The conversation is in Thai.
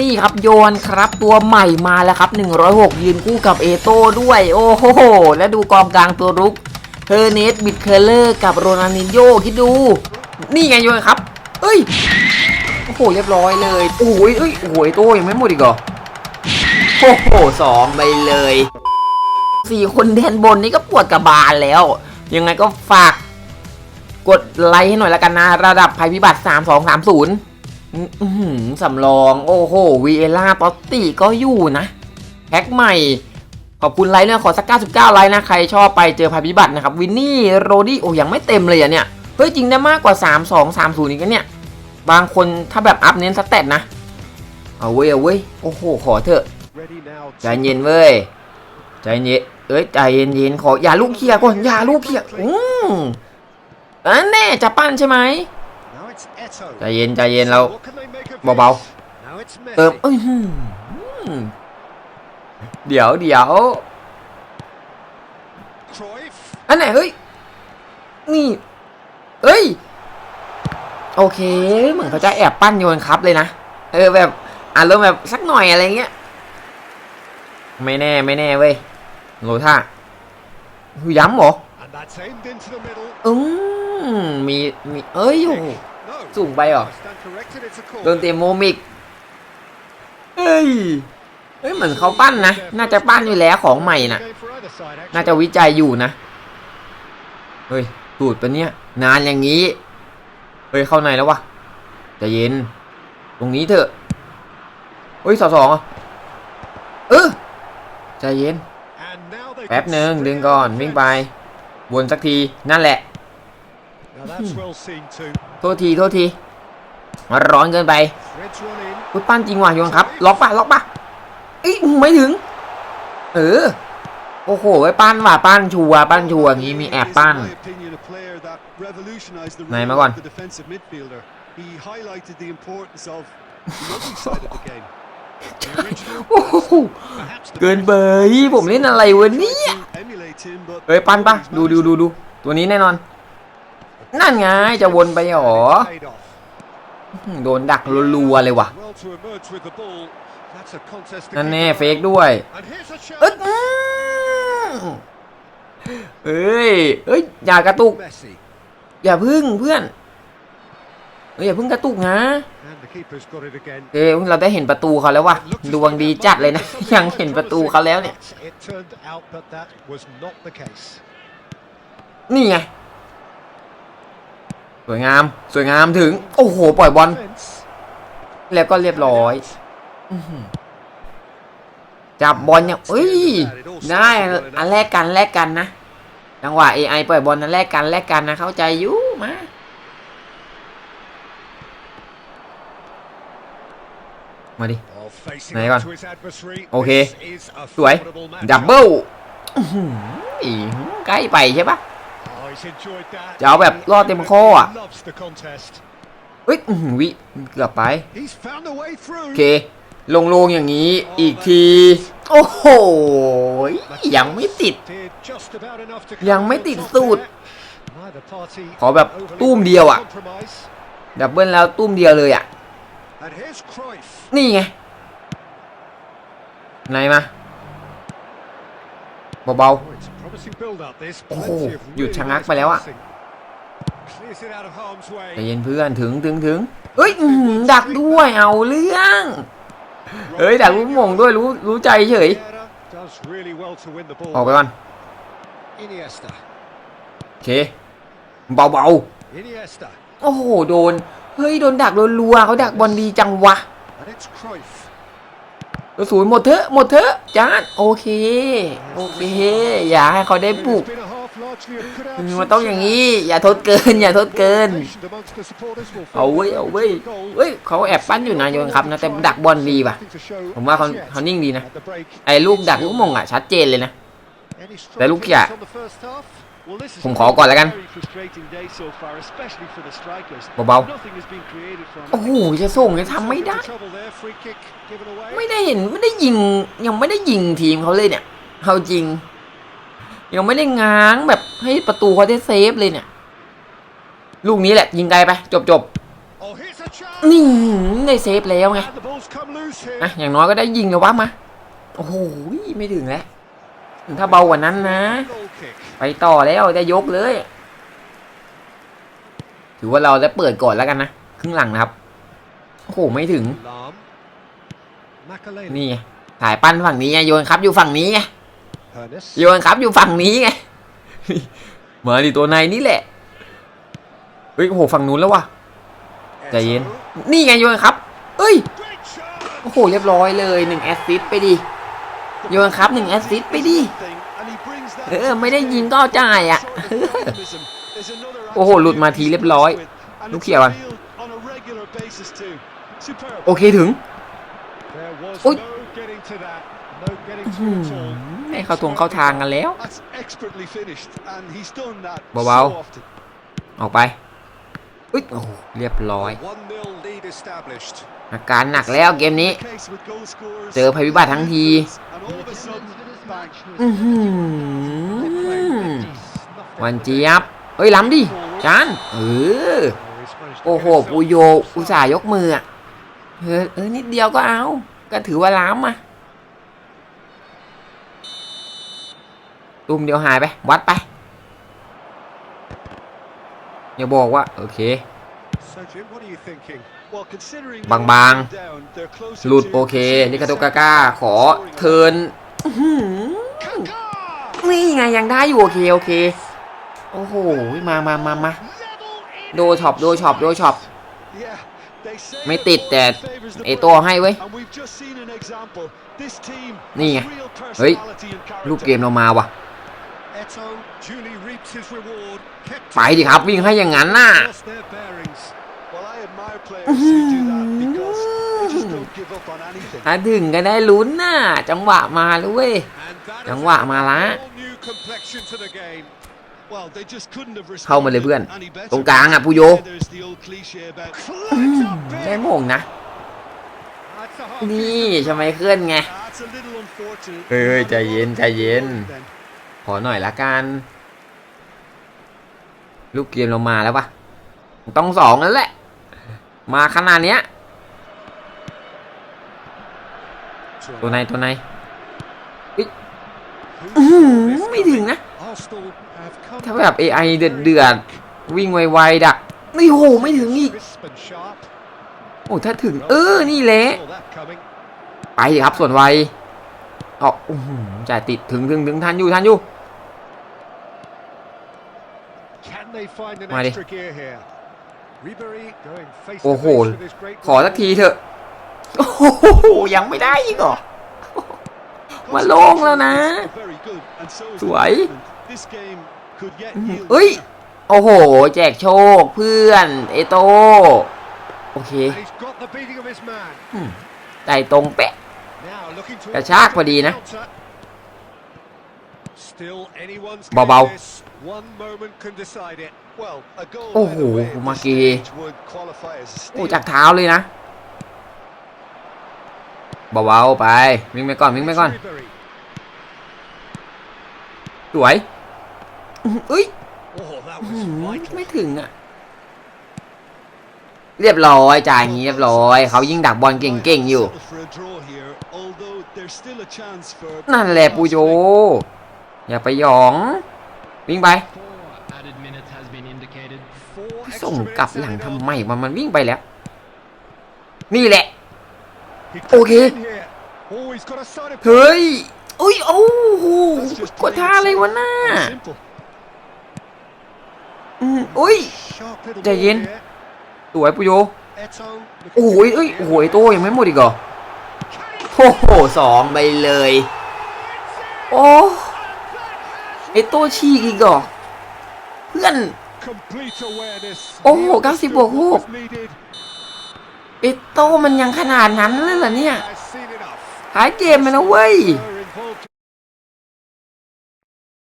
นี่ครับโยนครับตัวใหม่มาแล้วครับ 106 ยืนคู่กับเอโต้ด้วย โอ้โห และดูกองกลางตัวรุกเฮอร์เนสบิดเคเลอร์กับโรนัลดินโยคิดดู นี่ไงโยนครับ เอ้ย โอ้โห เรียบร้อยเลย โอ้ยเอ้ยโอ้โหโต้ยังไม่หมดอีกเหรอโอ้โหสองไปเลยสี่คนแดนบนนี่ก็ปวดกระบาลแล้ว ยังไงก็ฝาก กดไลค์ให้หน่อยละกันนะ ระดับภัยพิบัติ 3230 อื้อหือสำรอง โอ้โหวีเอล่าตอตติก็อยู่นะแพ็คใหม่ ขอบคุณไลค์นะขอสัก 99 ไลค์นะ ใครชอบไปเจอภัยพิบัตินะครับ วินนี่ โรดี้โอ้ยังไม่เต็มเลยอะเนี่ย เฮ้ย จริงได้มากกว่า 3230 อีกนเนี่ย บางคนถ้าแบบอัพเน้นสเตตนะ เอาเว้ยเอาเว้ย โอ้โห ขอเถอะ ใจเย็นเว้ย ใจเย็น เอ้ย ใจเย็นเย็นๆขอ อย่าลูกเคียก่อน อย่าลูกเคียอืมอันแน่จะปั้นใช่ไหม ใจเย็นใจเย็นเราเบาๆเติมเอ้ยหืมเดี๋ยวเดี๋ยวอันไหนเฮ้ยนี่เอ้ย โอเค เหมือนเขาจะแอบปั้นโยนครับเลยนะ เออแบบอารมณ์แบบสักหน่อยอะไรเงี้ย ไม่แน่ไม่แน่เว้ยโลท่าคือย้ำเหรออืมมีมีเอ้ยโอ้โห สูงไปเหรอ โดนเตะโมมิกเฮ้ยเฮ้ยเหมือนเขาปั้นนะ น่าจะปั้นอยู่แล้วของใหม่น่ะ น่าจะวิจัยอยู่นะ เฮ้ยตูดปะเนี่ย นานอย่างนี้ เฮ้ยเข้าในแล้ววะใจะเย็น ตรงนี้เถอะ เฮ้ยสองสองอะเออใจเย็น แป๊บหนึ่งดึงก่อนวิ่งไป วนสักทีนั่นแหละ โทษทีโทษทีมาร้อนเกินไปอุ้ยปั้นจริงว่ะโยนครับ ล็อกปะล็อกปะเอ้ยไม่ถึง เออ โอ้โหไอ้ปั้นว่ะปั้นชัวร์ปั้นชัวร์อย่างงี้มีแอบปั้นไหนมาก่อนโอ้โหเกินเบยผมเล่นอะไรวะเนี่ยเฮ้ยปั้นปะดูดูดูดูตัวนี้แน่นอน นั่นไงจะวนไปหรออื้อโดนดักรัวๆเลยว่ะ นั่นแน่เฟกด้วยเอ้ยอืมเอ้ยเอ้ย อย่ากระตุก อย่าพึ่งเพื่อนเอ้ยอย่าพึ่งกระตุกนะเอ้ยเราได้เห็นประตูเขาแล้วว่ะดวงดีจัดเลยนะ ยังเห็นประตูเขาแล้วเนี่ย นี่ไง สวยงาม สวยงามถึง โอ้โห ปล่อยบอล แล้วก็เรียบร้อยจับบอลเนี่ยเอ้ยได้อันแรกกันแลกกันนะจังหวะ AI ปล่อยบอลนั้นแลกกันแลกกันนะ เข้าใจอยู่มามาดิไหนก่อน โอเค สวย ดับเบิลอื้อหืออีใกล้ไปใช่ปะ จะเอาแบบรอดเต็มข้ออะเฮ้ยอื้อหือวิเกือบไปโอเค ลงลงอย่างนี้อีกที โอ้โห ยังไม่ติด ยังไม่ติดสูตร ขอแบบตุ้มเดียวอะดับเบิลแล้วตุ้มเดียวเลยอะ นี่ไง ไหนมา เบาโอ้โหหยุดชะงักไปแล้วอะๆใจเย็นเพื่อนถึงถึงถึงเฮ้ยอื้อหือดักด้วยเอาเรื่องเฮ้ยดักลูกโมงด้วยรู้รู้ใจเฉยออกไปก่อนโอเคเบาๆโอ้โหโดนเฮ้ยโดนดักรัวๆเขาดักบอลดีจังวะ กระสุนหมดเถอะหมดเถอะจานโอเคโอเคอย่าให้เขาได้บุกมันต้องอย่างนี้ อย่าทดเกิน อย่าทดเกิน เอาเว้ย เอาเว้ยเว้ย เขาแอบปั้นอยู่นะโยนครับนะ แต่ดักบอลดีว่ะ ผมว่าเขาเขานิ่งดีนะ ไอ้ลูกดักลูกมงอะ ชัดเจนเลยนะ แต่ลูกเขีย ผมขอก่อนแล้วกันเบาๆโอ้โหจะส่งจะทำไม่ได้ ไม่ได้เห็นไม่ได้ยิง ยังไม่ได้ยิงทีมเขาเลยเนี่ยเอาจริง ยังไม่ได้ง้างแบบให้ประตูเขาได้เซฟเลยเนี่ย ลูกนี้แหละ ยิงไกลไป จบจบนี่ได้เซฟแล้วไง And the ball's come loose here. อะอย่างน้อยก็ได้ยิงแล้ววะมาโอ้โหไม่ถึงแล้วถ้าเบากว่านั้นนะ ไปต่อแล้วได้ยกเลย ถือว่าเราได้เปิดก่อนแล้วกันนะครึ่งหลังนะครับโอ้โหไม่ถึง นี่ไงถ่ายปั้นฝั่งนี้ไงโยนครับอยู่ฝั่งนี้ไงโยนครับอยู่ฝั่งนี้ไงมาดิตัวในนี่แหละเฮ้ยโอ้โหฝั่งนู้นแล้ววะใจเย็น นี่ไงโยนครับเอ้ยโอ้โหเรียบร้อยเลยหนึ่งแอสซิสไปดิโยนครับหนึ่งแอสซิสไปดิ เออไม่ได้ยิงก็เอาจ่ายอะ dynamism. There's another โอ้โห หลุดมาทีเรียบร้อย And ลูก it's เขียวอะ appealed on a regular basis too. Superb. โอเคถึง There was Ui. no getting to that. No getting อื to ม it at all. ให้เข้าทวงเข้าทางกันแล้ว That's expertly finished, and he's done that เบา so often. ออกไปอุ๊ยโอ้โหเรียบร้อย1-0 lead established. อาการหนักแล้วเกมนี้ The case with goal scorers. เจอภัยพิบัติทั้งที วันเจี๊ยบเอ้ยล้ำดิจานเออโอ้โหปูโยอุตส่าห์ยกมืออะเออเออนิดเดียวก็เอา ก็ถือว่าล้ำมาตุ้มเดียวหายไป วัดไป อย่าบอกว่า โอเค บางๆ หลุดโอเค นี่คาโตกาก้า ขอเทิน นี่ไงยังได้อยู่โอเคโอเค โอ้โห มามามามา Level โดช็อปโดช็อปโดช็อป Yeah, they say ไม่ that ติดแต่ fortune favours the ไอตัว brave, ให้เว้ย and we've just seen an example. This team นี่ไง has real เฮ้ย personality and รูป character. เกมเรามาว่ะ Eto duly reaps his reward. Kept ไปดิครับวิ่งให้อย่างนั้นน่ะ อะถึงก็ได้ลุ้นน่ะ จังหวะมาเลย จังหวะมาละ เข้ามาเลยเพื่อน ตรงกลางอะปูโยได้โมงนะ นี่ทำไมเคลื่อนไง เฮ้ยใจเย็นใจเย็น ขอหน่อยละกัน ลูกเกมเรามาแล้วปะต้องสองแล้วแหละ มาขนาดเนี้ย ตัวในตัวในอื้อหือไม่ถึงนะ Arsenal have come ถ้าแบบ AI เดือดเดือดๆวิ่งไวๆดักไม่โหไม่ถึงอีก crisp and sharp. โอ้ถ้าถึง เออ นี่แหละ Saw that coming. ไปดิครับส่วนไวออกอื้อหือจ่ายติดถึงถึงถึงทันอยู่ทันอยู่ Can they find an Mày đi. extra gear here? Ribery going face Ồ to hồ, face with his great ขอสักทีเถอะ โอ้โหยังไม่ได้อีกเหรอมาโล่งแล้วนะ Very good, and so is สวย the movement. This game could yet อื้อหือ yield เอ้ย winner. โอ้โห แจกโชคเพื่อน เอโต โอเค And he's got the beating of his man. ใจตรงเป๊ะ Now looking to กระชากพอดีนะ Still anyone's เบา game this. One moment can decide it. Well, a goal โอ้โห either way at มา this เกี stage would qualify as a โอ้ steal. จากเท้าเลยนะ เบาๆไป วิ่งไปก่อนวิ่งไปก่อน สวยเอ้ยไม่ถึงอะเรียบร้อยจ่ายงี้เรียบร้อย เขายิ่งดักบอลเก่งๆอยู่ นั่นแหละปูโจ อย่าไปหยอง วิ่งไป ส่งกลับหลังทำไมมันมันวิ่งไปแล้ว นี่แหละ He took Okay. it in here. Oh, he's got a side of เฮ้ยอุ้ยโอ้โห That's just กดท่าอะไรวะน่า plain simple. อืมอุ้ย Sharp little ใจเย็น ball here. สวยปุโย Eto looking โอ้ย good เอ้ย here. โอ้โหไอ้โต้ยังไม่หมดอีกเหรอโอ้โหสองไปเลย โอ้ไอ้โต้ฉีกอีกเหรอเพื่อน Complete awareness. โอ้โห He 90บวก understood ห what ก ไอโต้มันยังขนาดนั้นเลยเหรอเนี่ย หายเกมไปแล้วเว้ย